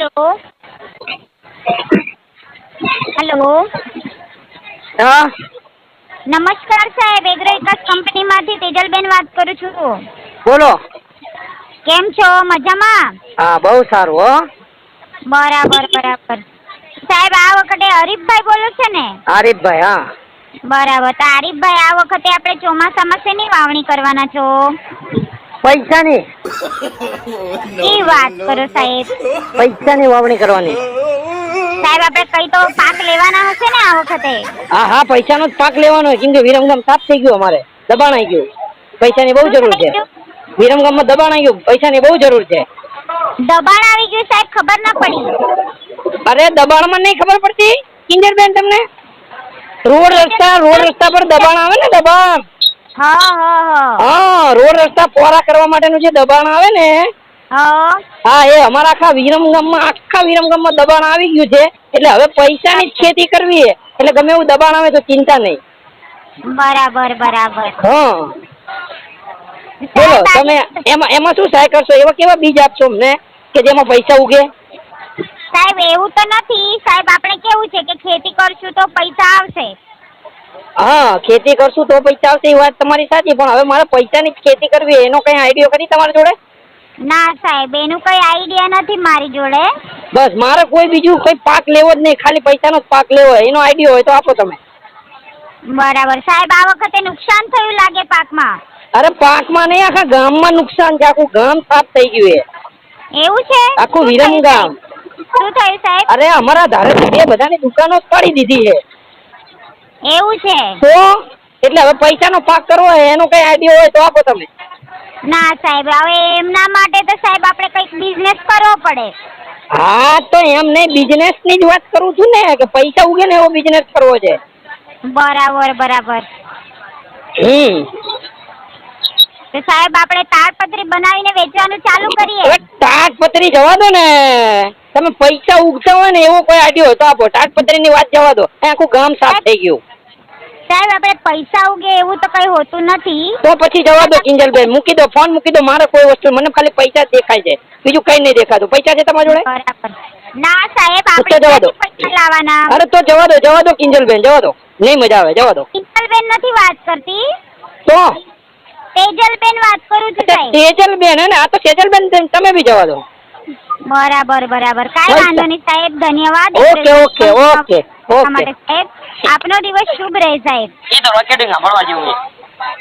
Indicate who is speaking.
Speaker 1: Hello hello
Speaker 2: હા.
Speaker 1: નમસ્કાર સાહેબ એગ્રો વિકાસ કંપનીમાંથી તેજલબેન વાત કરું છું.
Speaker 2: બોલો.
Speaker 1: કેમ છો? મજામાં?
Speaker 2: હા બહુ સારું હો.
Speaker 1: બરાબર બરાબર. સાહેબ આ વખતે હરીફભાઈ બોલો છે ને?
Speaker 2: આરીફભાઈ હા.
Speaker 1: બરાબર. તો આરીફભાઈ આ વખતે આપણે ચોમાસામાં શેની વાવણી કરવાના છો?
Speaker 2: પૈસાની.
Speaker 1: ઈ વાત કરો સાહેબ.
Speaker 2: પૈસાની વાવણી કરવાની.
Speaker 1: સાહેબ આપણે કઈ તો પાક લેવાના હશે ને આ વખતે?
Speaker 2: હા હા પૈસાનો જ પાક લેવાનો કેમ કે વિરમગામ સાફ થઈ ગયું અમારે. દબાણ આવી ગયું. પૈસાની બહુ જરૂર છે. વિરમગામમાં દબાણ આવી ગયું. પૈસા ની બહુ જરૂર છે.
Speaker 1: દબાણ આવી ગયું સાહેબ ખબર ના પડી.
Speaker 2: અરે દબાણમાં નહીં ખબર પડતી કિંજરબેન તમને? રોડ રસ્તા રોડ રસ્તા પર દબાણ આવે ને દબાણ.
Speaker 1: હા હા હા.
Speaker 2: હા રોડ રસ્તા પોરા કરવા માટેનું જે દબાણ આવે ને
Speaker 1: હા.
Speaker 2: હા એ અમારા આખા વિરમગામમાં આખા વિરમગામમાં દબાણ આવી ગયું છે. એટલે હવે પૈસાની જ ખેતી કરવી છે. એટલે ગમે એવું દબાણ આવે તો ચિંતા નહીં.
Speaker 1: બરાબર બરાબર.
Speaker 2: હા. બોલો તમે એમાં એમાં શું સહાય કરશો? એવા કેવા બીજ આપશો અમને કે જેમાં પૈસા ઉગે?
Speaker 1: સાહેબ એવું તો નથી. સાહેબ આપણે કેવું છે કે ખેતી કરશું તો પૈસા આવશે.
Speaker 2: હા ખેતી કરશું તો પૈસા આવશે એ વાત તમારી સાચી પણ હવે મારે પૈસાની જ ખેતી કરવી એનો કઈ આઈડિયો કરી તમારી જોડે?
Speaker 1: ના સાહેબ એનું કઈ આઈડિયા નથી મારી જોડે.
Speaker 2: બસ મારે કોઈ બીજું કઈ પાક લેવો જ નહીં ખાલી પૈસાનો જ પાક લેવો હોય એનો આઈડિયો હોય તો આપો તમે.
Speaker 1: બરાબર. સાહેબ આ વખતે નુકસાન થયું લાગે પાકમાં?
Speaker 2: અરે પાકમાં નહીં આખા ગામમાં નુકસાન છે આખું ગામ સાફ થઈ ગયું છે.
Speaker 1: એવું છે?
Speaker 2: આખું વિરમ ગામ.
Speaker 1: શું થયું સાહેબ?
Speaker 2: અરે અમારા ધારાસભ્ય બધાની દુકાનો જ પાડી દીધી છે.
Speaker 1: એવું છે?
Speaker 2: તો એટલે હવે પૈસાનો પાક કરવો હોય એનો કઈ આઈડિયો હોય તો આપો તમે.
Speaker 1: ના સાહેબ હવે એમના માટે તો સાહેબ આપણે કંઈક બિઝનેસ કરવો પડે.
Speaker 2: હા તો એમ નહીં બિઝનેસની જ વાત કરું છું ને કે પૈસા ઉગે ને એવો બિઝનેસ કરવો છે.
Speaker 1: બરાબર બરાબર.
Speaker 2: હમ.
Speaker 1: તો સાહેબ આપણે તાડપત્રી બનાવીને વેચવાનું ચાલુ કરીએ.
Speaker 2: હવે તાટપત્રી જવા દો ને. તમે પૈસા ઉગતા હોય ને એવો કોઈ આડ્યો હતો આપો. તાટપત્રી ની વાત જવા દો. આખું ગામ સાફ થઈ ગયું.
Speaker 1: સાહેબ આપણે પૈસા ઉગે એવું તો કઈ હોતું નથી.
Speaker 2: તો પછી જવા દો કિંજલભાઈ મૂકી દો ફોન મૂકી દો. મારે કોઈ વસ્તુ મને ખાલી પૈસા દેખાય છે. બીજું કઈ નહીં દેખાતું. પૈસા છે તમારા જોડે?
Speaker 1: બરાબર. ના સાહેબ આપણે
Speaker 2: જવા દો.
Speaker 1: પૈસા લાવવાના.
Speaker 2: અરે તો જવા દો જવા દો કિંજલબેન જવા દો. નહીં મજા આવે જવા દો.
Speaker 1: કિંજલબેન નથી વાત કરતી.
Speaker 2: તો?
Speaker 1: તેજલબેન વાત કરું છું સાહેબ.
Speaker 2: તેજલબેન હે ને? આ તો તેજલબેન તમે બી જવા દો.
Speaker 1: બરાબર બરાબર. કાંઈ વાંધો નહીં સાહેબ ધન્યવાદ.
Speaker 2: Okay, okay, okay, okay.
Speaker 1: સાહેબ આપનો દિવસ શુભ રહે સાહેબ.
Speaker 2: એ તો માર્કેટિંગ ભણવા જેવું છે.